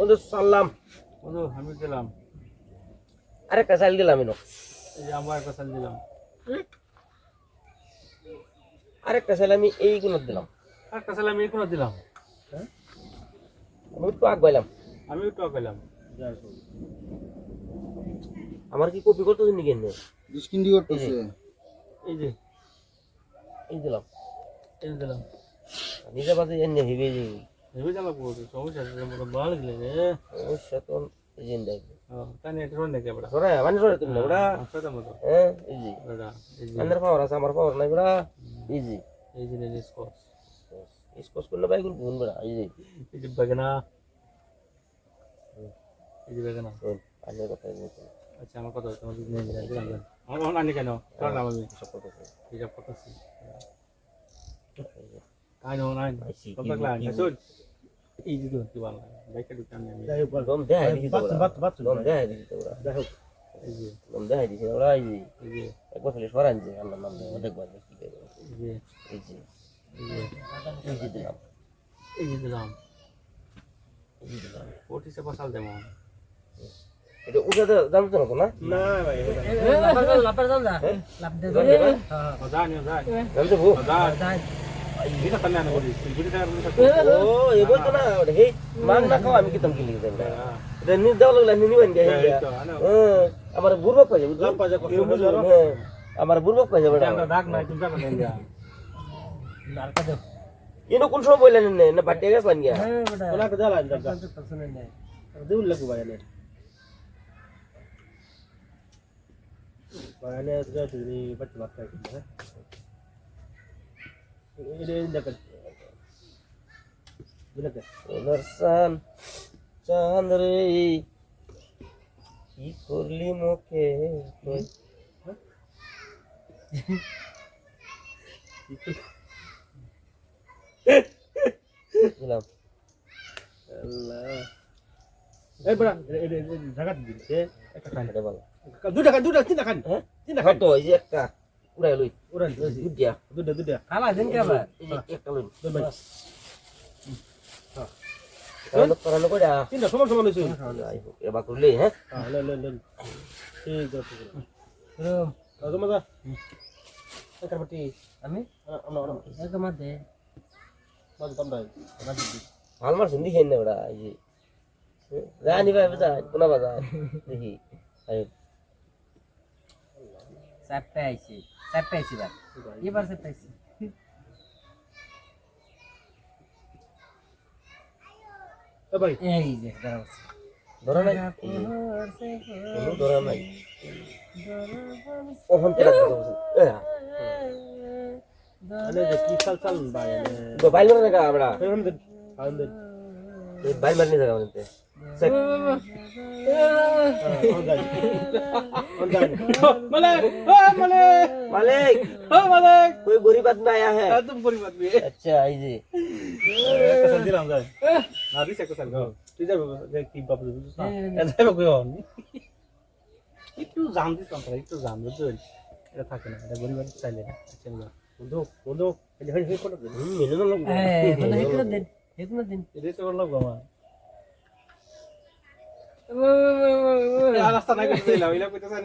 বন্ধু সাল্লাম বন্ধু আমি দিলাম আরেকটা চাল দিলাম এনো। এই যে আমার একটা চাল দিলাম। চাল আমি এই গুণত দিলাম। একটা চাল আমি এখনও দিলাম। আমি একটু আগ পাইলাম আমি একটু পেলাম আমার কি কপি করতে দিন কেন করতেছে। এই যে। এই দিলাম। এই দিলাম। নিজে বাজে এনে হিবে যে ভেবে জ্বালা পড়বে সমস্যা আছে ভালো লাগলে রে অবশ্য তো ওটা আচ্ছা মতো আমার কথা আচ্ছা আমার কথা তোমার নিয়ে দিলাম দিলাম দিলাম। আমার আমার কেন কারণ আমি সব কথা হিসাব করতেছি সব এটা জানতো তো না না ভাই বলতো না ওটা হে মান না খাও আমি কিতাম কি লিখে দেব এটা নি দাও লাগলা নি নিবেন গে হ্যাঁ আমার বুড়বক পাই বুঝছ কেউ বুঝলো না। হ্যাঁ, আমার বুড়বক পাই যাবে আমরা ডাক নাই তুমি যাবে না ইনো কোন সময় বললেন না না বাটে গেছ গিয়া ওলা কে জ্বালা দাদা দেউল লাগু ভাই না বাগানে যা তুমি বাচ্চা বাচ্চা হ্যাঁ এটা দেখো দেখো দর্শন চাঁদ রে কি করলি মুখে তুই দিলাম আল্লাহ এই বড়া এটা জায়গা দিছে একটা খান এটা ভালো দুটা খান দুটা তিনটা খান হ্যাঁ একটা উড়াই লই। ওরান দুধ দিয়া দুটা দুটা এই যে একটা লই। দুই ভাই। তাহলে তাহলে কইরা তিনটা সমান সমান হইছে। যাই হোক এবার করলি হ্যাঁ। হ্যাঁ লে লে লে ঠিক আছে। ঠিক আছে রাজু মজা কারবাটি আমি? আমরা আমরা। একদম দে। বাজু কামড়াই ভালো মার শুনি খেয়ে এই যে। রানি ভাই বাজা কোনা বাজা দেখি। আই চারটে আইছি। চারটে আইছি বার এবার চারটে আইছি। এই যে দাঁড়াও ধরা নাই? কোনো ধরা নাই। তেরা এ আনে যে কি চাল চাল বাইল মারনে কা আমরা। ফেরন দে আন দে এই বাইল মারনে জায়গা মানে সেক অন যাই অন যাই মালে ও মালে মালিক ও মালে कोई गरीब आदमी आया है একদম পরিমাণ দিয়ে अच्छा आई जी একটা সাল দিলাম যাই না দিছ একটা সাল গাও তুই যাবে যে কি বাবু বুঝছ না এ যাবে কই হন একটু জাম দিছ না একটু জাম দিছ এটা থাকে না এটা গরিব চাইলে না আচ্ছা না বন্ধু বন্ধু এই হই হই কোন हम्म मेनू ना लोग এই মানে হেকুনা দিন হেকুনা দিন এটা তো লাগবে আমার রাস্তা নাই করতে চাইলাম এলা করতে চাই